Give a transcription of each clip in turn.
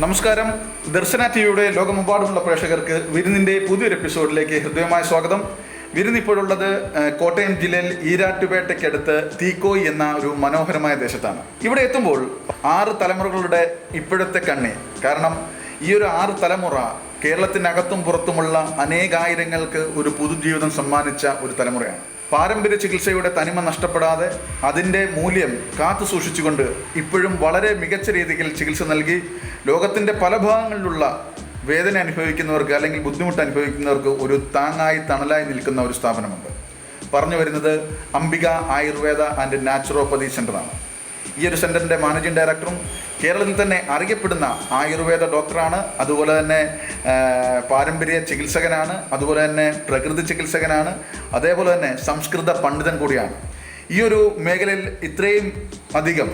നമസ്കാരം. ദർശന ടി വിയുടെ ലോകമെമ്പാടുമുള്ള പ്രേക്ഷകർക്ക് വിരുന്നിന്റെ പുതിയൊരു എപ്പിസോഡിലേക്ക് ഹൃദ്യമായ സ്വാഗതം. വിരുന്ന് ഇപ്പോഴുള്ളത് കോട്ടയം ജില്ലയിൽ ഈരാട്ടുപേട്ടയ്ക്കടുത്ത് തീക്കോയ് എന്ന ഒരു മനോഹരമായ ദേശത്താണ്. ഇവിടെ എത്തുമ്പോൾ ആറ് തലമുറകളുടെ ഇപ്പോഴത്തെ കണ്ണി. കാരണം ഈ ഒരു ആറ് തലമുറ കേരളത്തിനകത്തും പുറത്തുമുള്ള അനേകായിരങ്ങൾക്ക് ഒരു പുതുജീവിതം സമ്മാനിച്ച ഒരു തലമുറയാണ്. പാരമ്പര്യ ചികിത്സയുടെ തനിമ നഷ്ടപ്പെടാതെ അതിന്റെ മൂല്യം കാത്തു സൂക്ഷിച്ചുകൊണ്ട് ഇപ്പോഴും വളരെ മികച്ച രീതിയിൽ ചികിത്സ നൽകി ലോകത്തിന്റെ പല ഭാഗങ്ങളിലുള്ള വേദന അനുഭവിക്കുന്നവർക്ക് അല്ലെങ്കിൽ ബുദ്ധിമുട്ട് അനുഭവിക്കുന്നവർക്ക് ഒരു താങ്ങായി തണലായി നിൽക്കുന്ന ഒരു സ്ഥാപനമുണ്ട്. പറഞ്ഞു വരുന്നത് അംബിക ആയുർവേദ ആൻഡ് നാച്ചുറോപ്പതി സെന്ററാണ്. ഈ ഒരു സെന്ററിന്റെ മാനേജിംഗ് ഡയറക്ടറും കേരളത്തിൽ തന്നെ അറിയപ്പെടുന്ന ആയുർവേദ ഡോക്ടറാണ്. അതുപോലെ തന്നെ പാരമ്പര്യ ചികിത്സകനാണ്. അതുപോലെ തന്നെ പ്രകൃതി ചികിത്സകനാണ്. അതേപോലെ തന്നെ സംസ്കൃത പണ്ഡിതൻ കൂടിയാണ്. ഈ ഒരു മേഖലയിൽ ഇത്രയും അധികം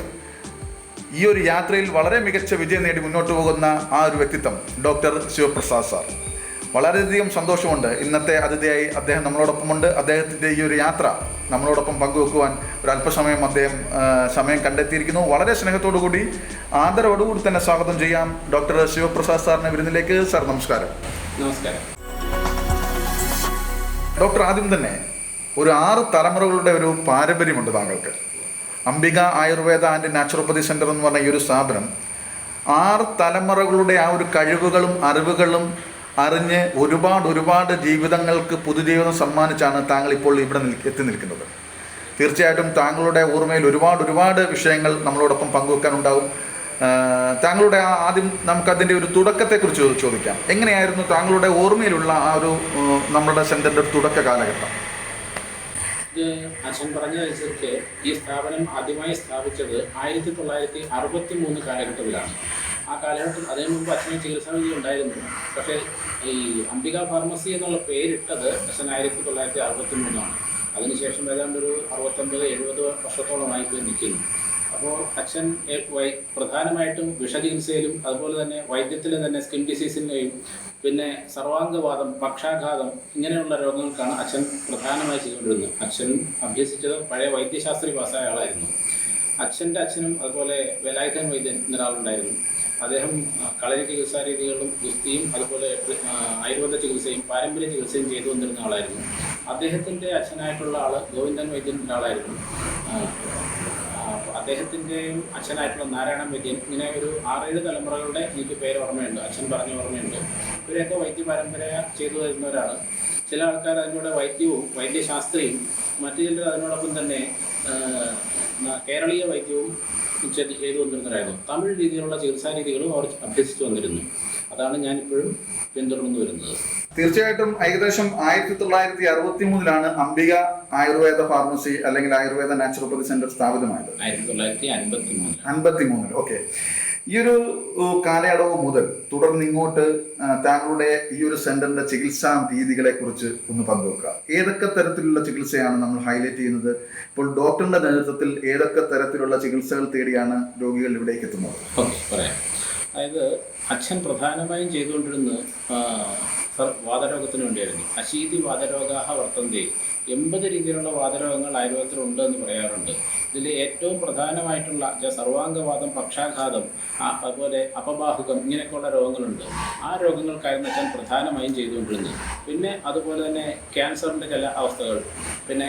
ഈ ഒരു യാത്രയിൽ വളരെ മികച്ച വിജയം നേടി മുന്നോട്ട് പോകുന്ന ആ ഒരു വ്യക്തിത്വം ഡോക്ടർ ശിവപ്രസാദ് സാർ. വളരെയധികം സന്തോഷമുണ്ട്. ഇന്നത്തെ അതിഥിയായി അദ്ദേഹം നമ്മളോടൊപ്പമുണ്ട്. അദ്ദേഹത്തിന്റെ ഈ ഒരു യാത്ര നമ്മളോടൊപ്പം പങ്കുവെക്കുവാൻ ഒരു അല്പസമയം അദ്ദേഹം സമയം കണ്ടെത്തിയിരിക്കുന്നു. വളരെ സ്നേഹത്തോടു കൂടി ആദരവോടുകൂടി തന്നെ സ്വാഗതം ചെയ്യാം ഡോക്ടർ ശിവപ്രസാദ് സാറിനെ വിരുന്നിലേക്ക്. സാർ നമസ്കാരം. നമസ്കാരം. ഡോക്ടർ ആദ്യം തന്നെ ഒരു ആറ് തലമുറകളുടെ ഒരു പാരമ്പര്യമുണ്ട് താങ്കൾക്ക്. Ambika Ayurveda and naturopathy centre എന്ന് പറഞ്ഞ ഈ ഒരു സ്ഥാപനം ആറ് തലമുറകളുടെ ആ ഒരു കഴിവുകളും അറിവുകളും അറിഞ്ഞ് ഒരുപാട് ഒരുപാട് ജീവിതങ്ങൾക്ക് പുതുജീവിതം സമ്മാനിച്ചാണ് താങ്കൾ ഇപ്പോൾ ഇവിടെ എത്തി നിൽക്കുന്നത്. തീർച്ചയായിട്ടും താങ്കളുടെ ഓർമ്മയിൽ ഒരുപാട് ഒരുപാട് വിഷയങ്ങൾ നമ്മളോടൊപ്പം പങ്കുവെക്കാനുണ്ടാവും. താങ്കളുടെ ആ ആദ്യം നമുക്കതിന്റെ ഒരു തുടക്കത്തെക്കുറിച്ച് ചോദിക്കാം. എങ്ങനെയായിരുന്നു താങ്കളുടെ ഓർമ്മയിലുള്ള ആ ഒരു നമ്മുടെ സെന്ററിന്റെ തുടക്ക കാലഘട്ടം? അച്ഛൻ പറഞ്ഞതനുസരിച്ച് ഈ സ്ഥാപനം ആദ്യമായി സ്ഥാപിച്ചത് ആയിരത്തി തൊള്ളായിരത്തി അറുപത്തി മൂന്ന് കാലഘട്ടത്തിലാണ്. ആ കാലഘട്ടം അതിനു മുമ്പ് അച്ഛന് ചികിത്സാവിധി ഉണ്ടായിരുന്നു. പക്ഷേ ഈ അംബിക ഫാർമസി എന്നുള്ള പേരിട്ടത് അച്ഛൻ ആയിരത്തി തൊള്ളായിരത്തി അറുപത്തി മൂന്നാണ് അതിനുശേഷം ഏതാണ്ട് ഒരു അറുപത്തൊമ്പത് എഴുപത് വർഷത്തോളമായി പോയി നിൽക്കുന്നു. അപ്പോൾ അച്ഛൻ പ്രധാനമായിട്ടും വിഷചികിത്സയിലും അതുപോലെ തന്നെ വൈദ്യത്തിലെ തന്നെ സ്കിൻ ഡിസീസിന്റെയും പിന്നെ സർവാംഗവാദം പക്ഷാഘാതം ഇങ്ങനെയുള്ള രോഗങ്ങൾക്കാണ് അച്ഛൻ പ്രധാനമായി ചെയ്തുകൊണ്ടിരുന്നത്. അച്ഛൻ അഭ്യസിച്ചത് പഴയ വൈദ്യശാസ്ത്രി പാസ്സായ ആളായിരുന്നു. അച്ഛന്റെ അച്ഛനും അതുപോലെ വേലായുധൻ വൈദ്യൻ എന്നൊരാളുണ്ടായിരുന്നു. അദ്ദേഹം കളരി ചികിത്സാ രീതികളും ഗുസ്തിയും അതുപോലെ ആയുർവേദ ചികിത്സയും പാരമ്പര്യ ചികിത്സയും ചെയ്തു വന്നിരുന്ന ആളായിരുന്നു. അദ്ദേഹത്തിന്റെ അച്ഛനായിട്ടുള്ള ആൾ ഗോവിന്ദൻ വൈദ്യൻ ആളായിരുന്നു. അദ്ദേഹത്തിന്റെയും അച്ഛനായിട്ടുള്ള നാരായണ വൈദ്യൻ ഇങ്ങനെ ഒരു ആറേഴ് തലമുറകളുടെ എനിക്ക് പേര് ഓർമ്മയുണ്ട് അച്ഛൻ പറഞ്ഞ ഓർമ്മയുണ്ട്. ഇവരെയൊക്കെ വൈദ്യ പരമ്പര ചെയ്തു വരുന്നവരാണ് ചില ആൾക്കാർ അതിനോട് വൈദ്യവും വൈദ്യശാസ്ത്രയും മറ്റു ചിലർ അതിനോടൊപ്പം തന്നെ കേരളീയ വൈദ്യവും ചെയ്ത് വന്നിരുന്നവരായിരുന്നു തമിഴ് രീതിയിലുള്ള ചികിത്സാ രീതികളും അവർ അഭ്യസിച്ചു വന്നിരുന്നു. അതാണ് ഞാൻ ഇപ്പോഴും പിന്തുടർന്നു വരുന്നത്. തീർച്ചയായിട്ടും ഏകദേശം ആയിരത്തി തൊള്ളായിരത്തി അറുപത്തി മൂന്നിലാണ് അംബിക ആയുർവേദ ഫാർമസി അല്ലെങ്കിൽ ആയുർവേദ നാച്ചുറോപ്പതി സെന്റർ സ്ഥാപിതമായത്. ആയിരത്തി തൊള്ളായിരത്തി അൻപത്തി മൂന്ന് അൻപത്തി മൂന്നിൽ ഓക്കെ. ഈ ഒരു കാലയളവ് മുതൽ തുടർന്ന് ഇങ്ങോട്ട് താങ്കളുടെ ഈ ഒരു സെന്ററിന്റെ ചികിത്സാ രീതികളെ കുറിച്ച് ഒന്ന് പങ്കുവെക്കുക. ഏതൊക്കെ തരത്തിലുള്ള ചികിത്സയാണ് നമ്മൾ ഹൈലൈറ്റ് ചെയ്യുന്നത്? ഇപ്പോൾ ഡോക്ടറിന്റെ നേതൃത്വത്തിൽ ഏതൊക്കെ തരത്തിലുള്ള ചികിത്സകൾ തേടിയാണ് രോഗികൾ ഇവിടേക്ക് എത്തുന്നത്? പറയാം. അതായത് അച്ഛൻ പ്രധാനമായും ചെയ്തുകൊണ്ടിരുന്നത് വാതരോഗത്തിന് വേണ്ടിയായിരുന്നു. അശീതി വാതരോഗാഹ വർത്തന്തി എൺപത് രീതിയിലുള്ള വാതരോഗങ്ങൾ ആയുർവേദത്തിലുണ്ട് എന്ന് പറയാറുണ്ട്. ഇതിൽ ഏറ്റവും പ്രധാനമായിട്ടുള്ള സർവാംഗവാദം പക്ഷാഘാതം അതുപോലെ അപബാഹുകം ഇങ്ങനെയൊക്കെയുള്ള രോഗങ്ങളുണ്ട്. ആ രോഗങ്ങൾക്കായിരുന്നു അച്ഛൻ പ്രധാനമായും ചെയ്തുകൊണ്ടിരുന്നത്. പിന്നെ അതുപോലെ തന്നെ ക്യാൻസറിന്റെ ചില അവസ്ഥകൾ. പിന്നെ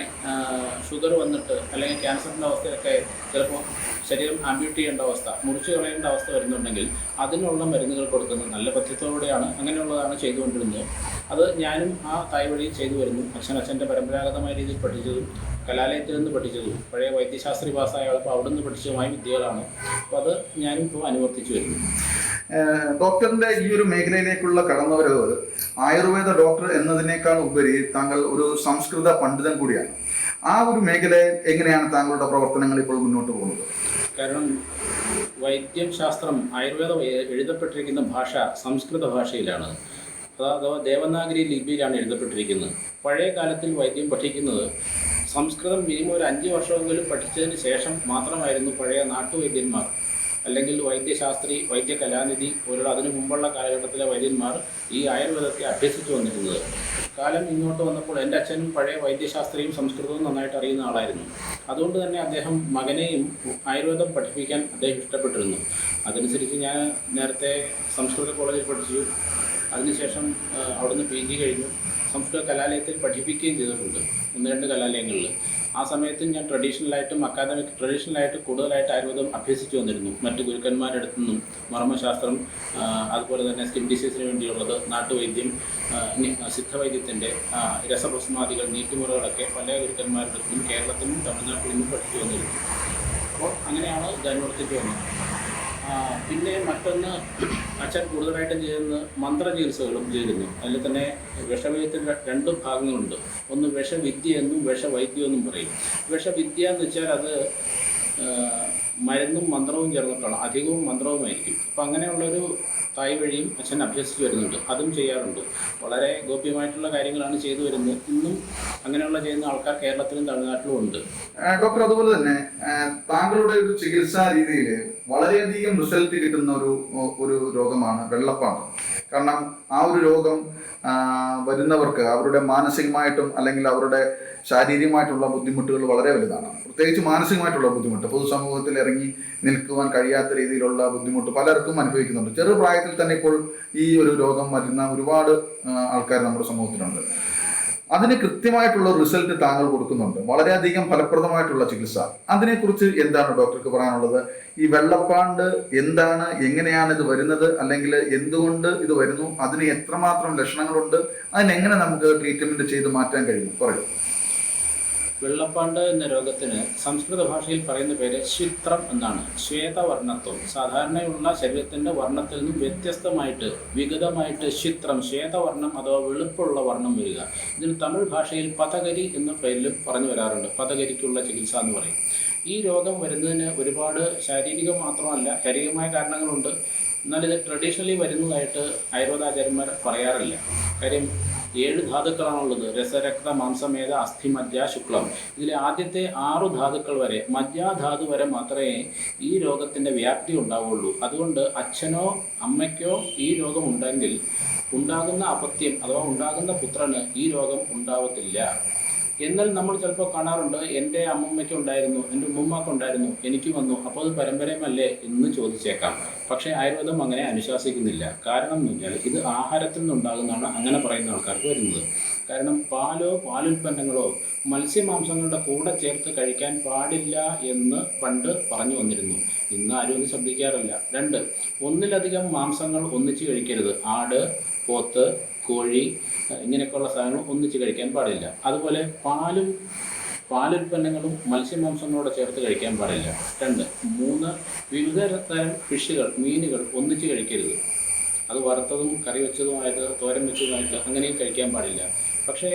ഷുഗർ വന്നിട്ട് അല്ലെങ്കിൽ ക്യാൻസറിന്റെ അവസ്ഥയൊക്കെ ചിലപ്പോൾ ശരീരം ആംബ്യൂട്ട് ചെയ്യേണ്ട അവസ്ഥ മുറിച്ചു കളയേണ്ട അവസ്ഥ വരുന്നുണ്ടെങ്കിൽ അതിനുള്ള മരുന്നുകൾ കൊടുക്കുന്നത് നല്ല പഥ്യത്തോടെയാണ് അങ്ങനെയുള്ളതാണ് ചെയ്തുകൊണ്ടിരുന്നത്. അത് ഞാനും ആ തായ് വഴി ചെയ്തു വരുന്നു. അച്ഛൻ അച്ഛന്റെ പരമ്പരാഗതമായ രീതിയിൽ പഠിച്ചതും കലാലയത്തിൽ നിന്ന് പഠിച്ചതും. പഴയ വൈദ്യശാസ്ത്രി പാസ്സായ അപ്പോൾ അവിടെ നിന്ന് പഠിച്ചതുമായ വിദ്യകളാണ്. അപ്പോൾ അത് ഞാനും ഇപ്പോൾ അനുവർത്തിച്ചു വരുന്നു. ഡോക്ടറിന്റെ ഈ ഒരു മേഖലയിലേക്കുള്ള കടന്നുവരവ് ആയുർവേദ ഡോക്ടർ എന്നതിനേക്കാൾ ഉപരി താങ്കൾ ഒരു സംസ്കൃത പണ്ഡിതൻ കൂടിയാണ്. ആ ഒരു മേഖലയിൽ എങ്ങനെയാണ് താങ്കളുടെ പ്രവർത്തനങ്ങൾ ഇപ്പോൾ മുന്നോട്ട് പോകുന്നത്? കാരണം വൈദ്യം ശാസ്ത്രം ആയുർവേദം എഴുതപ്പെട്ടിരിക്കുന്ന ഭാഷ സംസ്കൃത ഭാഷയിലാണ്. അത് അഥവാ ദേവനാഗരി ലിപിയിലാണ് എഴുതപ്പെട്ടിരിക്കുന്നത്. പഴയ കാലത്തിൽ വൈദ്യം പഠിക്കുന്നത് സംസ്കൃതം മിനിമം ഒരു അഞ്ച് വർഷമെങ്കിലും പഠിച്ചതിന് ശേഷം മാത്രമായിരുന്നു പഴയ നാട്ടുവൈദ്യന്മാർ. അല്ലെങ്കിൽ വൈദ്യശാസ്ത്രി വൈദ്യ കലാനിധി പോലുള്ള അതിനു മുമ്പുള്ള കാലഘട്ടത്തിലെ വൈദ്യന്മാർ ഈ ആയുർവേദത്തെ അഭ്യസിച്ചു വന്നിരുന്നത്. കാലം ഇങ്ങോട്ട് വന്നപ്പോൾ എന്റെ അച്ഛനും പഴയ വൈദ്യശാസ്ത്രിയും സംസ്കൃതവും നന്നായിട്ട് അറിയുന്ന ആളായിരുന്നു. അതുകൊണ്ട് തന്നെ അദ്ദേഹം മകനെയും ആയുർവേദം പഠിപ്പിക്കാൻ അദ്ദേഹം ഇഷ്ടപ്പെട്ടിരുന്നു. അതനുസരിച്ച് ഞാൻ നേരത്തെ സംസ്കൃത കോളേജിൽ പഠിച്ചു. അതിനുശേഷം അവിടുന്ന് പി ജി കഴിഞ്ഞു. സംസ്കൃത കലാലയത്തിൽ പഠിപ്പിക്കുകയും ചെയ്തിട്ടുണ്ട്. ഒന്ന് രണ്ട് കലാലയങ്ങളിൽ. ആ സമയത്ത് ഞാൻ ട്രഡീഷണലായിട്ടും അക്കാദമിക് ട്രഡീഷണലായിട്ട് കൂടുതലായിട്ട് ആയുർവേദം അഭ്യസിച്ചു വന്നിരുന്നു. മറ്റ് ഗുരുക്കന്മാരുടെ അടുത്തു നിന്നും മർമ്മശാസ്ത്രം അതുപോലെ തന്നെ സ്കിൻ ഡിസീസിന് വേണ്ടിയുള്ളത് നാട്ടുവൈദ്യം സിദ്ധവൈദ്യത്തിന്റെ രസഭസ്മാദികൾ നീറ്റുമുറകളൊക്കെ പല ഗുരുക്കന്മാരുടെ അടുത്തും കേരളത്തിലും തമിഴ്നാട്ടിൽ നിന്നും പഠിച്ചു വന്നിരുന്നു. അപ്പോൾ അങ്ങനെയാണ് ധനുവർത്തിക്ക് വന്നത് പിന്നെ മറ്റൊന്ന് അച്ഛൻ കൂടുതലായിട്ടും ചെയ്യുന്നത് മന്ത്രചികിത്സകളും ചെയ്തിരുന്നു അതിൽ തന്നെ വിഷവൈദ്യത്തിൽ രണ്ട് ഭാഗങ്ങളുണ്ട്. ഒന്ന് വിഷവിദ്യ എന്നും വിഷവൈദ്യം എന്നും പറയും. വിഷവിദ്യ എന്ന് വെച്ചാൽ അത് മരുന്നും മന്ത്രവും ചേർന്നിട്ടാണ്. അധികവും മന്ത്രവുമായിരിക്കും. അപ്പം അങ്ങനെയുള്ളൊരു തായ് വഴിയും അച്ഛൻ അഭ്യസിച്ച് വരുന്നുണ്ട്. അതും ചെയ്യാറുണ്ട്. വളരെ ഗോപ്യമായിട്ടുള്ള കാര്യങ്ങളാണ് ചെയ്തു വരുന്നത്. ഇന്നും അങ്ങനെയുള്ള ചെയ്യുന്ന ആൾക്കാർ കേരളത്തിലും തമിഴ്നാട്ടിലും ഉണ്ട്. ഡോക്ടർ അതുപോലെ തന്നെ താങ്കളുടെ ഒരു ചികിത്സാ രീതിയിൽ വളരെയധികം റിസൾട്ട് കിട്ടുന്ന ഒരു ഒരു രോഗമാണ് വെള്ളപ്പാണ്ട് കാരണം ആ ഒരു രോഗം വരുന്നവർക്ക് അവരുടെ മാനസികമായിട്ടും അല്ലെങ്കിൽ അവരുടെ ശാരീരികമായിട്ടുള്ള ബുദ്ധിമുട്ടുകൾ വളരെ വലുതാണ്. പ്രത്യേകിച്ച് മാനസികമായിട്ടുള്ള ബുദ്ധിമുട്ട്. പൊതുസമൂഹത്തിൽ ഇറങ്ങി നിൽക്കുവാൻ കഴിയാത്ത രീതിയിലുള്ള ബുദ്ധിമുട്ട് പലർക്കും അനുഭവിക്കുന്നുണ്ട്. ചെറുപ്രായത്തിൽ തന്നെ ഇപ്പോൾ ഈ ഒരു രോഗം വരുന്ന ഒരുപാട് ആൾക്കാർ നമ്മുടെ സമൂഹത്തിലുണ്ട്. അതിന് കൃത്യമായിട്ടുള്ള റിസൾട്ട് താങ്കൾ കൊടുക്കുന്നുണ്ട്. വളരെയധികം ഫലപ്രദമായിട്ടുള്ള ചികിത്സ. അതിനെക്കുറിച്ച് എന്താണ് ഡോക്ടർക്ക് പറയാനുള്ളത്? ഈ വെള്ളപ്പാണ്ട് എന്താണ് എങ്ങനെയാണ് ഇത് വരുന്നത്? അല്ലെങ്കിൽ എന്തുകൊണ്ട് ഇത് വരുന്നു? അതിന് എത്രമാത്രം ലക്ഷണങ്ങളുണ്ട്? അതിനെങ്ങനെ നമുക്ക് ട്രീറ്റ്മെന്റ് ചെയ്ത് മാറ്റാൻ കഴിയും? പറയൂ. വെള്ളപ്പാണ്ട് എന്ന രോഗത്തിന് സംസ്കൃത ഭാഷയിൽ പറയുന്ന പേര് ശിത്രം എന്നാണ്. ശ്വേതവർണത്വം. സാധാരണയുള്ള ശരീരത്തിന്റെ വർണത്തിൽ നിന്നും വ്യത്യസ്തമായിട്ട് വിഗതമായിട്ട് ശിത്രം ശ്വേതവർണം അഥവാ വെളുപ്പുള്ള വർണം വരിക. ഇതിന് തമിഴ് ഭാഷയിൽ പതകരി എന്ന പേരിലും പറഞ്ഞു വരാറുണ്ട്. പതകരിക്കുള്ള ചികിത്സ എന്ന് പറയും. ഈ രോഗം വരുന്നതിന് ഒരുപാട് ശാരീരികം മാത്രമല്ല ശാരീരികമായ കാരണങ്ങളുണ്ട്. എന്നാൽ ഇത് ട്രഡീഷണലി വരുന്നതായിട്ട് ആയുർവേദാചാര്യന്മാർ പറയാറില്ല. കാര്യം ഏഴ് ധാതുക്കളാണുള്ളത്. രസരക്ത മാംസമേത അസ്ഥി മജ്ജ ശുക്ലം. ഇതിലെ ആദ്യത്തെ ആറു ധാതുക്കൾ വരെ മജ്ജാധാതു വരെ മാത്രമേ ഈ രോഗത്തിന്റെ വ്യാപ്തി ഉണ്ടാവുള്ളൂ. അതുകൊണ്ട് അച്ഛനോ അമ്മയ്ക്കോ ഈ രോഗം ഉണ്ടെങ്കിൽ ഉണ്ടാകുന്ന അപത്യം അഥവാ ഉണ്ടാകുന്ന പുത്രന് ഈ രോഗം ഉണ്ടാവത്തില്ല. എന്നാൽ നമ്മൾ ചിലപ്പോൾ കാണാറുണ്ട് എന്റെ അമ്മമ്മയ്ക്ക് ഉണ്ടായിരുന്നു എന്റെ ഉമ്മമ്മക്ക് ഉണ്ടായിരുന്നു എനിക്ക് വന്നു അപ്പോൾ അത് പരമ്പരയുമല്ലേ? എന്ന് ചോദിച്ചേക്കാം. പക്ഷേ ആയുർവേദം അങ്ങനെ അനുശാസിക്കുന്നില്ല. കാരണം എന്ന് പറഞ്ഞാൽ ഇത് ആഹാരത്തിൽ നിന്നുണ്ടാകുന്നതാണ് അങ്ങനെ പറയുന്ന ആൾക്കാർക്ക് വരുന്നത്. കാരണം പാലോ പാലുൽപ്പന്നങ്ങളോ മത്സ്യമാംസങ്ങളുടെ കൂടെ ചേർത്ത് കഴിക്കാൻ പാടില്ല എന്ന് പണ്ട് പറഞ്ഞു വന്നിരുന്നു. ഇന്ന് ആരും ശ്രദ്ധിക്കാറില്ല. രണ്ട് ഒന്നിലധികം മാംസങ്ങൾ ഒന്നിച്ച് കഴിക്കരുത്. ആട് പോത്ത് കോഴി ഇങ്ങനെയൊക്കെയുള്ള സാധനങ്ങൾ ഒന്നിച്ച് കഴിക്കാൻ പാടില്ല. അതുപോലെ പാലും പാലുൽപ്പന്നങ്ങളും മത്സ്യമാംസങ്ങളോട് ചേർത്ത് കഴിക്കാൻ പാടില്ല. രണ്ട് മൂന്ന് വിവിധ തരം ഫിഷുകൾ മീനുകൾ ഒന്നിച്ച് കഴിക്കരുത്. അത് വറുത്തതും കറി വെച്ചതുമായത് തോരൻ വെച്ചതുമായിട്ട് അങ്ങനെയും കഴിക്കാൻ പാടില്ല. പക്ഷേ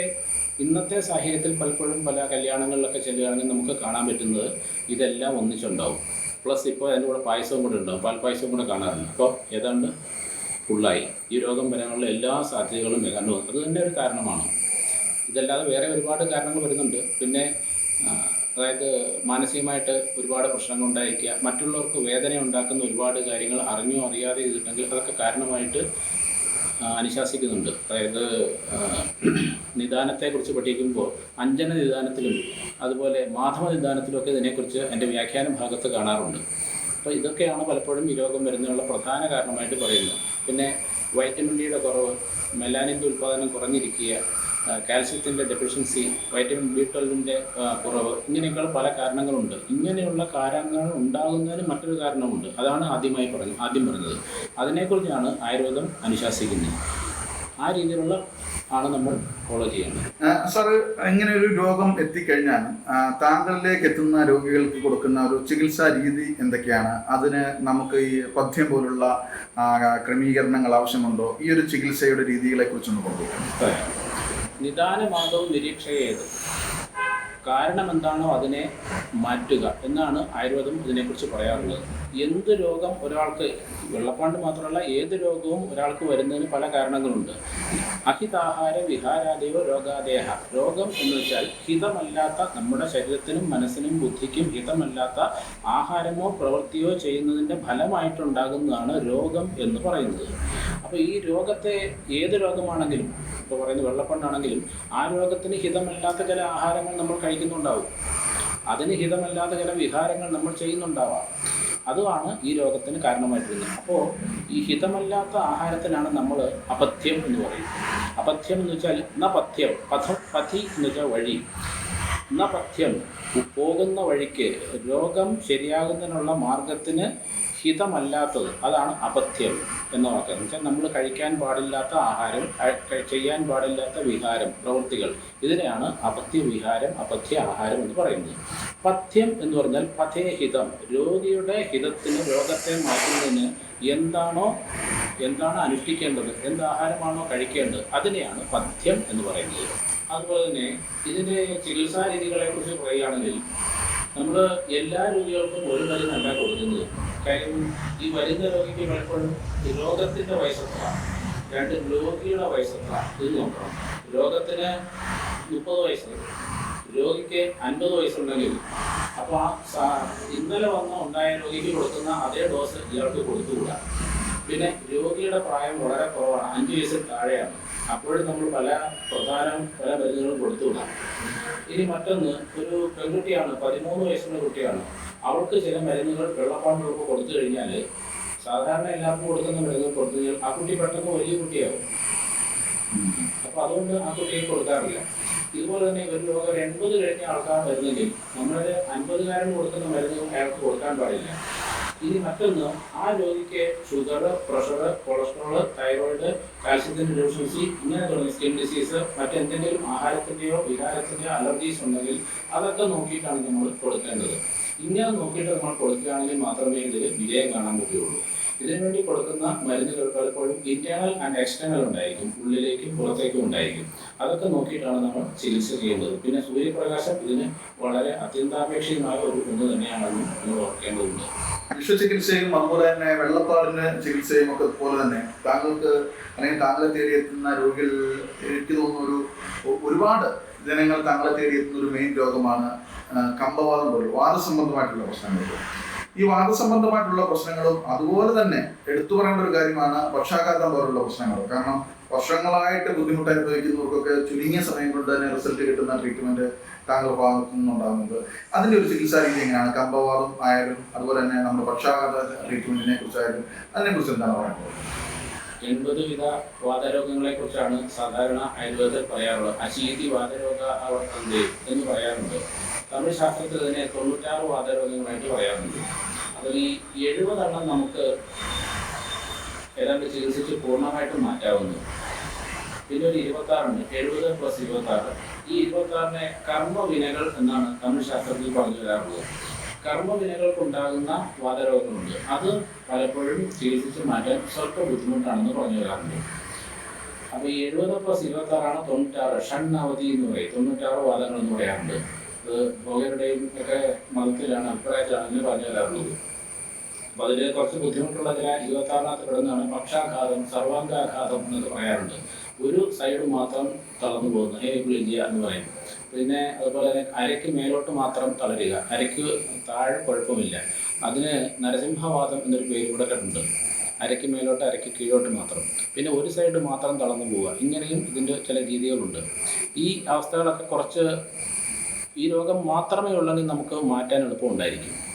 ഇന്നത്തെ സാഹചര്യത്തിൽ പലപ്പോഴും പല കല്യാണങ്ങളിലൊക്കെ ചെല്ലുകയാണെങ്കിൽ നമുക്ക് കാണാൻ പറ്റുന്നത് ഇതെല്ലാം ഒന്നിച്ചുണ്ടാവും. പ്ലസ് ഇപ്പോൾ അതിന്റെ കൂടെ പായസവും കൂടെ ഉണ്ടാവും. പാൽപ്പായസവും കൂടെ കാണാറുണ്ട്. അപ്പോൾ ഏതാണ്ട് ഫുള്ളായി ഈ രോഗം വരാനുള്ള എല്ലാ സാധ്യതകളും കണ്ടു അത് തന്നെ ഒരു കാരണമാണ്. ഇതല്ലാതെ വേറെ ഒരുപാട് കാരണങ്ങൾ വരുന്നുണ്ട്. പിന്നെ അതായത് മാനസികമായിട്ട് ഒരുപാട് പ്രശ്നങ്ങൾ ഉണ്ടായിരിക്കുക മറ്റുള്ളവർക്ക് വേദന ഉണ്ടാക്കുന്ന ഒരുപാട് കാര്യങ്ങൾ അറിഞ്ഞോ അറിയാതെ ചെയ്തിട്ടുണ്ടെങ്കിൽ അതൊക്കെ കാരണമായിട്ട് അനുശാസിക്കുന്നുണ്ട്. അതായത് നിദാനത്തെക്കുറിച്ച് പഠിക്കുമ്പോൾ അഞ്ജന നിദാനത്തിലും അതുപോലെ മാധവ നിദാനത്തിലുമൊക്കെ ഇതിനെക്കുറിച്ച് എന്റെ വ്യാഖ്യാന ഭാഗത്ത് കാണാറുണ്ട്. അപ്പോൾ ഇതൊക്കെയാണ് പലപ്പോഴും ഈ രോഗം വരുന്നതിനുള്ള പ്രധാന കാരണമായിട്ട് പറയുന്നത്. പിന്നെ വൈറ്റമിൻ ഡിയുടെ കുറവ് മെലാനിന്റെ ഉൽപ്പാദനം കുറഞ്ഞിരിക്കുക കാൽസ്യത്തിന്റെ ഡെഫിഷ്യൻസി വൈറ്റമിൻ ബി ട്വൽവിന്റെ കുറവ് ഇങ്ങനെയൊക്കെയുള്ള പല കാരണങ്ങളുണ്ട്. ഇങ്ങനെയുള്ള കാരണങ്ങൾ ഉണ്ടാകുന്നതിന് മറ്റൊരു കാരണമുണ്ട്. അതാണ് ആദ്യമായി പറഞ്ഞു ആദ്യം പറഞ്ഞത്. അതിനെക്കുറിച്ചാണ് ആയുർവേദം അനുശാസിക്കുന്നത്. ആ രീതിയിലുള്ള ആണ് നമ്മൾ ഫോളോ ചെയ്യേണ്ടത് സാർ ഇങ്ങനെ ഒരു രോഗം എത്തിക്കഴിഞ്ഞാൽ താങ്കളിലേക്ക് എത്തുന്ന രോഗികൾക്ക് കൊടുക്കുന്ന ഒരു ചികിത്സാ രീതി എന്തൊക്കെയാണ്? അതിന് നമുക്ക് ഈ പദ്യം പോലുള്ള ക്രമീകരണങ്ങൾ ആവശ്യമുണ്ടോ? ഈ ഒരു ചികിത്സയുടെ രീതികളെ കുറിച്ചൊന്ന് പറഞ്ഞു നിദാനമാതവും നിരീക്ഷയേത്. കാരണം എന്താണോ അതിനെ മാറ്റുക എന്നാണ് ആയുർവേദം ഇതിനെക്കുറിച്ച് പറയാറുള്ളത്. എന്ത് രോഗം ഒരാൾക്ക് വെള്ളപ്പാണ്ട് മാത്രമല്ല ഏത് രോഗവും ഒരാൾക്ക് വരുന്നതിന് പല കാരണങ്ങളുണ്ട്. അഹിതാഹാര വിഹാരാദയോ രോഗാദേഹ രോഗം എന്ന് വെച്ചാൽ ഹിതമല്ലാത്ത നമ്മുടെ ശരീരത്തിനും മനസ്സിനും ബുദ്ധിക്കും ഹിതമല്ലാത്ത ആഹാരമോ പ്രവൃത്തിയോ ചെയ്യുന്നതിന്റെ ഫലമായിട്ടുണ്ടാകുന്നതാണ് രോഗം എന്ന് പറയുന്നത്. അപ്പോൾ ഈ രോഗത്തെ ഏത് രോഗമാണെങ്കിലും ഇപ്പോൾ പറയുന്നത് വെള്ളപ്പണ്ടാണെങ്കിലും ആ രോഗത്തിന് ഹിതമല്ലാത്ത ചില ആഹാരങ്ങൾ നമ്മൾ കഴിക്കുന്നുണ്ടാവും അതിന് ഹിതമല്ലാത്ത ചില വിഹാരങ്ങൾ നമ്മൾ ചെയ്യുന്നുണ്ടാവാം. അതുമാണ് ഈ രോഗത്തിന് കാരണമായിട്ടിരുന്നത് അപ്പോൾ ഈ ഹിതമല്ലാത്ത ആഹാരത്തിനാണ് നമ്മൾ അപഥ്യം എന്ന് പറയുന്നത്. അപഥ്യം എന്ന് വെച്ചാൽ ന പഥ്യം പഥ പഥി എന്ന് വെച്ചാൽ വഴി. ന പഥ്യം പോകുന്ന വഴിക്ക് രോഗം ശരിയാകുന്നതിനുള്ള മാർഗത്തിന് ഹിതമല്ലാത്തത്. അതാണ് അപഥ്യം എന്ന വാക്ക് എന്ന് വെച്ചാൽ നമ്മൾ കഴിക്കാൻ പാടില്ലാത്ത ആഹാരം ചെയ്യാൻ പാടില്ലാത്ത വിഹാരം പ്രവൃത്തികൾ. ഇതിനെയാണ് അപഥ്യ വിഹാരം അപഥ്യ ആഹാരം എന്ന് പറയുന്നത്. പഥ്യം എന്ന് പറഞ്ഞാൽ പഥേ ഹിതം. രോഗിയുടെ ഹിതത്തിന് രോഗത്തെ മാറ്റുന്നതിന് എന്താണോ എന്താണ് അനുഷ്ഠിക്കേണ്ടത് എന്ത് ആഹാരമാണോ കഴിക്കേണ്ടത് അതിനെയാണ് പഥ്യം എന്ന് പറയുന്നത്. അതുപോലെ തന്നെ ഇതിന്റെ ചികിത്സാ രീതികളെ കുറിച്ച് പറയുകയാണെങ്കിൽ നമ്മൾ എല്ലാ രോഗികൾക്കും ഒരു മരുന്നല്ല കൊടുക്കുന്നത്. കാര്യം ഈ വരുന്ന രോഗിക്ക് പലപ്പോഴും രോഗത്തിന്റെ വയസ്സത്ര? രണ്ട് രോഗിയുടെ വയസ്സത്ര? ഇത് നോക്കണം. രോഗത്തിന് മുപ്പത് വയസ്സുണ്ട് രോഗിക്ക് അൻപത് വയസ്സുണ്ടെങ്കിൽ അപ്പോൾ ആ ഇന്നലെ വന്ന ഉണ്ടായ രോഗിക്ക് കൊടുക്കുന്ന അതേ ഡോസ് ഇയാൾക്ക് കൊടുത്തുകൂടാ? പിന്നെ രോഗിയുടെ പ്രായം വളരെ കുറവാണ്. അഞ്ച് വയസ്സിൽ താഴെയാണ്. അപ്പോഴും നമ്മൾ പല പ്രധാന പല മരുന്നുകളും കൊടുത്തുവിടാം ഇനി മറ്റൊന്ന് ഒരു പെൺകുട്ടിയാണ് പതിമൂന്ന് വയസ്സുള്ള കുട്ടിയാണ്. അവൾക്ക് ചില മരുന്നുകൾ വെള്ളപ്പാണ്ടൊക്കെ കൊടുത്തു കഴിഞ്ഞാൽ സാധാരണ എല്ലാവർക്കും കൊടുക്കുന്ന മരുന്നുകൾ കൊടുത്തു കഴിഞ്ഞാൽ ആ കുട്ടി പെട്ടെന്ന് വലിയ കുട്ടിയാവും. അപ്പൊ അതുകൊണ്ട് ആ കുട്ടിയെ കൊടുക്കാറില്ല. ഇതുപോലെ തന്നെ ഒരു ഒരു എൺപത് കഴിഞ്ഞ ആൾക്കാർ വരുന്നെങ്കിൽ നമ്മളൊരു അൻപതുകാരൻ കൊടുക്കുന്ന മരുന്നുകൾ അയാൾക്ക് കൊടുക്കാൻ പാടില്ല. ഇനി മറ്റൊന്ന് ആ രോഗിക്ക് ഷുഗർ പ്രഷർ കൊളസ്ട്രോൾ തൈറോയിഡ് കാൽസ്യത്തിന്റെ ഡെഫിഷ്യൻസി ഇങ്ങനെ തുടങ്ങിയ സ്കിൻ ഡിസീസ് മറ്റെന്തെങ്കിലും ആഹാരത്തിന്റെയോ വികാരത്തിന്റെയോ അലർജീസ് ഉണ്ടെങ്കിൽ അതൊക്കെ നോക്കിയിട്ടാണ് നമ്മൾ കൊടുക്കേണ്ടത്. ഇങ്ങനെ നോക്കിയിട്ട് നമ്മൾ കൊടുക്കുകയാണെങ്കിൽ മാത്രമേ ഇതിൽ വിജയം കാണാൻ പറ്റുകയുള്ളൂ. ഇതിനുവേണ്ടി കൊടുക്കുന്ന മരുന്നുകൾ പലപ്പോഴും ഇന്റേണൽ ആൻഡ് എക്സ്റ്റേണൽ ഉണ്ടായിരിക്കും. ഉള്ളിലേക്കും പുറത്തേക്കും ഉണ്ടായിരിക്കും. അതൊക്കെ നോക്കിയിട്ടാണ് നമ്മൾ ചികിത്സ ചെയ്യുന്നത് പിന്നെ സൂര്യപ്രകാശം ഇതിന് വളരെ അത്യന്താപേക്ഷിതമായ ഒരു ഒന്ന് തന്നെയാണെന്ന് നമ്മൾ ഓർക്കേണ്ടതുണ്ട്. വിഷചികിത്സയും അതുപോലെ തന്നെ വെള്ളപ്പാടിന് ചികിത്സയും ഒക്കെ പോലെ തന്നെ. താങ്കൾക്ക് അല്ലെങ്കിൽ താങ്കളെ തേടിയെത്തുന്ന രോഗികൾ എനിക്ക് തോന്നുന്ന ഒരു ഒരുപാട് ജനങ്ങൾ താങ്കളെ തേടിയെത്തുന്ന ഒരു മെയിൻ രോഗമാണ് കമ്പവാദം വാദ വാദസംബന്ധമായിട്ടുള്ള പ്രശ്നങ്ങൾ ഈ വാദസംബന്ധമായിട്ടുള്ള പ്രശ്നങ്ങളും അതുപോലെ തന്നെ എടുത്തു പറയേണ്ട ഒരു കാര്യമാണ് പക്ഷാഘാതം പോലുള്ള പ്രശ്നങ്ങൾ കാരണം വർഷങ്ങളായിട്ട് ബുദ്ധിമുട്ട് അനുഭവിക്കുന്നവർക്കൊക്കെ ചുരുങ്ങിയ സമയം കൊണ്ട് തന്നെ റിസൾട്ട് കിട്ടുന്ന ട്രീറ്റ്മെന്റ് താങ്കൾ ഭാഗത്തു നിന്നുണ്ടാകുന്നത്. അതിന്റെ ഒരു ചികിത്സാ രീതി എങ്ങനെയാണ്? കമ്പവാദം ആയാലും അതുപോലെ തന്നെ നമ്മുടെ പക്ഷാഘാത ട്രീറ്റ്മെന്റിനെ കുറിച്ചായാലും അതിനെ കുറിച്ച് എന്താണ് പറയുന്നത്? എൺപത് വിധ വാതരോഗങ്ങളെ കുറിച്ചാണ് സാധാരണ ആയുർവേദത്തിൽ പറയാറുള്ളത്. അശീതി വാതരോഗ അവർത്തന്തി എന്ന് പറയാറുണ്ട്. തമിഴ് ശാസ്ത്രത്തിൽ ഇതിനെ തൊണ്ണൂറ്റാറ് വാതരോഗങ്ങളായിട്ട് പറയാറുണ്ട്. അതിൽ എഴുപതെണ്ണം നമുക്ക് ഏതാണ്ട് ചികിത്സിച്ച് പൂർണമായിട്ടും മാറ്റാവുന്നു. പിന്നെ ഒരു ഇരുപത്താറുണ്ട്. എഴുപത് പ്ലസ് ഇരുപത്താറ്. ഈ ഇരുപത്താറിനെ കർമ്മവിനകൾ എന്നാണ് തമിഴ് ശാസ്ത്രത്തിൽ പറഞ്ഞു വരാറുള്ളത്. കർമ്മവിനകൾക്കുണ്ടാകുന്ന വാതരോഗങ്ങളുണ്ട്. അത് പലപ്പോഴും ചികിത്സിച്ച് മാറ്റാൻ സ്വല്പ ബുദ്ധിമുട്ടാണെന്ന് പറഞ്ഞു വരാറുണ്ട്. അപ്പോൾ ഈ എഴുപത് പ്ലസ് ഇരുപത്താറാണ് തൊണ്ണൂറ്റാറ് ഷണ്ണവധി എന്ന് പറയും. തൊണ്ണൂറ്റാറ് വാദങ്ങൾ എന്ന് പറയാറുണ്ട്. അത് ഭോഗരുടെയും ഒക്കെ മതത്തിലാണ് അഭിപ്രായത്തിലാണെന്ന് പറഞ്ഞു തരാറുള്ളത് അപ്പോൾ അതിൽ കുറച്ച് ബുദ്ധിമുട്ടുള്ള ചില ഇരുപത്താറിനകത്ത് പെടുന്നതാണ് പക്ഷാഘാതം സർവാംഗാഘാതം എന്നൊക്കെ പറയാറുണ്ട്. ഒരു സൈഡ് മാത്രം തളർന്നു പോകുന്നു. ഹേബിളിജിയ എന്ന് പറയും പിന്നെ അതുപോലെ തന്നെ അരയ്ക്ക് മേലോട്ട് മാത്രം തളരുക. അരയ്ക്ക് താഴെ കുഴപ്പമില്ല. അതിന് നരസിംഹവാദം എന്നൊരു പേര് കൂടെ കണ്ടുണ്ട് അരയ്ക്ക് മേലോട്ട് അരയ്ക്ക് കീഴോട്ട് മാത്രം. പിന്നെ ഒരു സൈഡ് മാത്രം തളർന്നു പോവുക. ഇങ്ങനെയും ഇതിന്റെ ചില രീതികളുണ്ട്. ഈ അവസ്ഥകളൊക്കെ കുറച്ച് ഈ രോഗം മാത്രമേ ഉള്ളെങ്കിൽ നമുക്ക് മാറ്റാൻ എളുപ്പമുണ്ടായിരിക്കും.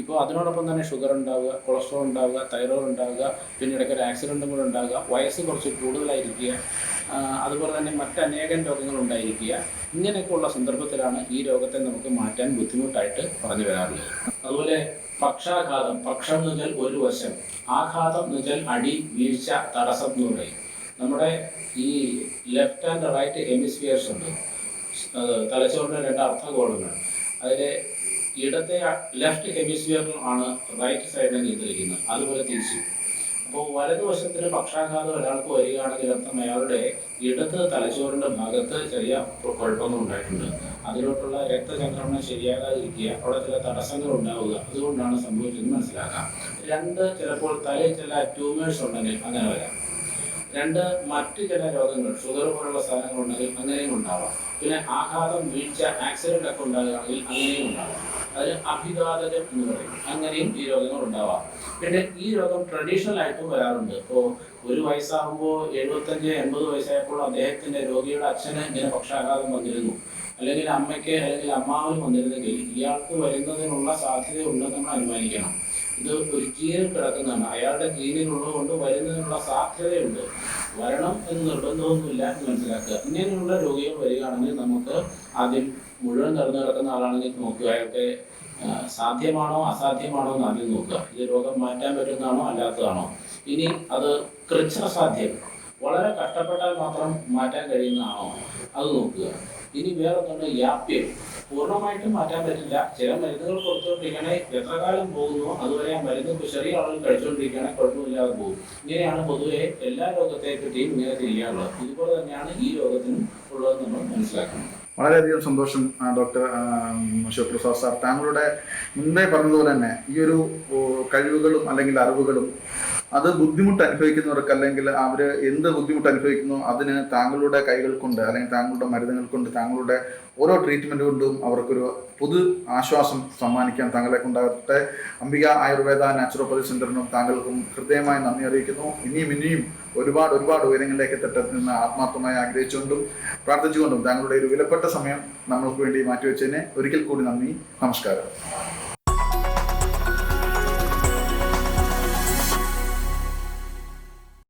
ഇപ്പോൾ അതിനോടൊപ്പം തന്നെ ഷുഗർ ഉണ്ടാവുക കൊളസ്ട്രോൾ ഉണ്ടാവുക തൈറോയ്ഡ് ഉണ്ടാവുക പിന്നെ ഇടയ്ക്ക് ഒരു ആക്സിഡന്റും കൂടെ ഉണ്ടാവുക വയസ്സ് കുറച്ച് കൂടുതലായിരിക്കുക അതുപോലെ തന്നെ മറ്റനേകം രോഗങ്ങൾ ഉണ്ടായിരിക്കുക ഇങ്ങനെയൊക്കെയുള്ള സന്ദർഭത്തിലാണ് ഈ രോഗത്തെ നമുക്ക് മാറ്റാൻ ബുദ്ധിമുട്ടായിട്ട് പറഞ്ഞു വരാറുള്ളത്. അതുപോലെ പക്ഷാഘാതം പക്ഷം എന്ന് വെച്ചാൽ ഒരു വശം ആഘാതം എന്ന് വെച്ചാൽ അടി വീഴ്ച തടസ്സം എന്ന് പറയും. നമ്മുടെ ഈ ലെഫ്റ്റ് ആൻഡ് റൈറ്റ് ഹെമിസ്ഫിയേഴ്സ് ഉണ്ട്. തലച്ചോറിന്റെ രണ്ട് അർത്ഥഗോളങ്ങൾ അതിലെ ഇടത്തെ ലെഫ്റ്റ് ഹെമിസ്ഫിയറിനും ആണ് റൈറ്റ് സൈഡിൽ നിയന്ത്രിക്കുന്നത് അതുപോലെ തിരിച്ചു. അപ്പോൾ വലതുവശത്തിന് പക്ഷാഘാതം ഒരാൾക്ക് വരികയാണെങ്കിൽ അർത്ഥം അയാളുടെ ഇടത് തലച്ചോറിന്റെ ഭാഗത്ത് ചെറിയ കുഴപ്പങ്ങൾ ഉണ്ടായിട്ടുണ്ട്. അതിലോട്ടുള്ള രക്തചംക്രമണം ശരിയാകാതിരിക്കുക അവിടെ ചില തടസ്സങ്ങൾ ഉണ്ടാവുക അതുകൊണ്ടാണ് സംഭവിച്ചതെന്ന് മനസ്സിലാക്കാം. രണ്ട് ചിലപ്പോൾ തലയിൽ ചില ട്യൂമേഴ്സ് ഉണ്ടെങ്കിൽ അങ്ങനെ വരാം. രണ്ട് മറ്റ് ചില രോഗങ്ങൾ ഷുഗർ പോലുള്ള സാധനങ്ങൾ ഉണ്ടെങ്കിൽ അങ്ങനെയും ഉണ്ടാവാം. പിന്നെ ആഘാതം വീഴ്ച ആക്സിഡന്റ് ഒക്കെ ഉണ്ടാകുകയാണെങ്കിൽ അങ്ങനെയും ഉണ്ടാവാം. അതിന് അഭിഘാതകം എന്ന് പറയും. അങ്ങനെയും ഈ രോഗങ്ങൾ ഉണ്ടാവാം. പിന്നെ ഈ രോഗം ട്രഡീഷണൽ ആയിട്ടും വരാറുണ്ട്. ഇപ്പോൾ ഒരു വയസ്സാകുമ്പോൾ എഴുപത്തഞ്ച് എൺപത് വയസ്സായപ്പോൾ അദ്ദേഹത്തിന്റെ രോഗിയുടെ അച്ഛന് ഇങ്ങനെ പക്ഷാഘാതം വന്നിരുന്നു. അല്ലെങ്കിൽ അമ്മയ്ക്ക് അല്ലെങ്കിൽ അമ്മാവന് വന്നിരുന്നെങ്കിൽ ഇയാൾക്ക് വരുന്നതിനുള്ള സാധ്യത ഉണ്ടെന്ന് നമ്മൾ അനുമാനിക്കണം. ഇത് ഒരു ജീനിൽ കിടക്കുന്നതാണ്. അയാളുടെ ജീനിലുള്ളത് കൊണ്ട് വരുന്നതിനുള്ള സാധ്യതയുണ്ട്. വരണം എന്ന് നിർബന്ധമൊന്നുമില്ല എന്ന് മനസ്സിലാക്കുക. ഇങ്ങനെയുള്ള രോഗികൾ വരികയാണെങ്കിൽ നമുക്ക് ആദ്യം മുഴുവൻ നിറഞ്ഞു കിടക്കുന്ന ആളാണെങ്കിൽ നോക്കുക. അയാൾക്ക് സാധ്യമാണോ അസാധ്യമാണോ എന്ന് ആദ്യം നോക്കുക. ഇത് രോഗം മാറ്റാൻ പറ്റുന്നതാണോ അല്ലാത്തതാണോ? ഇനി അത് കൃച്ഛസാധ്യം വളരെ കഷ്ടപ്പെട്ടാൽ മാത്രം മാറ്റാൻ കഴിയുന്നതാണോ? അത് നോക്കുക. ഇനി വേറൊന്നുണ്ട് യാപ്യം. പൂർണമായിട്ടും മാറ്റാൻ പറ്റില്ല. ചില മരുന്നുകൾ കൊടുത്തുകൊണ്ടിരിക്കണേ എത്ര കാലം പോകുന്നു? അതുവരെ ആ മരുന്ന് ചെറിയ ആളുകൾ കഴിച്ചുകൊണ്ടിരിക്കുകയാണെങ്കിൽ കുഴപ്പമില്ലാതെ പോകും. ഇങ്ങനെയാണ് പൊതുവെ എല്ലാ രോഗത്തെ പറ്റിയും ഇങ്ങനെ തിരിയാനുള്ളത്. ഇതുപോലെ തന്നെയാണ് ഈ രോഗത്തിനും ഉള്ളതെന്ന് നമ്മൾ മനസ്സിലാക്കണം. വളരെയധികം സന്തോഷം ഡോക്ടർ ശിവപ്രസാദ് സാർ താങ്കളുടെ മുൻപേ പറഞ്ഞതുപോലെ തന്നെ ഈ ഒരു കഴിവുകളും അല്ലെങ്കിൽ അറിവുകളും അത് ബുദ്ധിമുട്ട് അനുഭവിക്കുന്നവർക്ക് അല്ലെങ്കിൽ അവർ എന്ത് ബുദ്ധിമുട്ട് അനുഭവിക്കുന്നു അതിന് താങ്കളുടെ കൈകൾ കൊണ്ട് അല്ലെങ്കിൽ താങ്കളുടെ മരുന്നുകൾ കൊണ്ട് താങ്കളുടെ ഓരോ ട്രീറ്റ്മെന്റ് കൊണ്ടും അവർക്കൊരു പുതു ആശ്വാസം സമ്മാനിക്കാൻ താങ്കളെ കൊണ്ടാകട്ടെ. അംബിക ആയുർവേദ നാച്ചുറോപ്പതി സെന്ററിനും താങ്കൾക്കും ഹൃദയമായി നന്ദി അറിയിക്കുന്നു. ഇനിയും ഇനിയും ഒരുപാട് ഒരുപാട് ഉയരങ്ങളിലേക്ക് എത്തട്ടെന്ന് ആത്മാർത്ഥമായി ആഗ്രഹിച്ചുകൊണ്ടും പ്രാർത്ഥിച്ചുകൊണ്ടും താങ്കളുടെ ഒരു വിലപ്പെട്ട സമയം നമ്മൾക്ക് വേണ്ടി മാറ്റിവെച്ചതിന് ഒരിക്കൽ കൂടി നന്ദി നമസ്കാരം.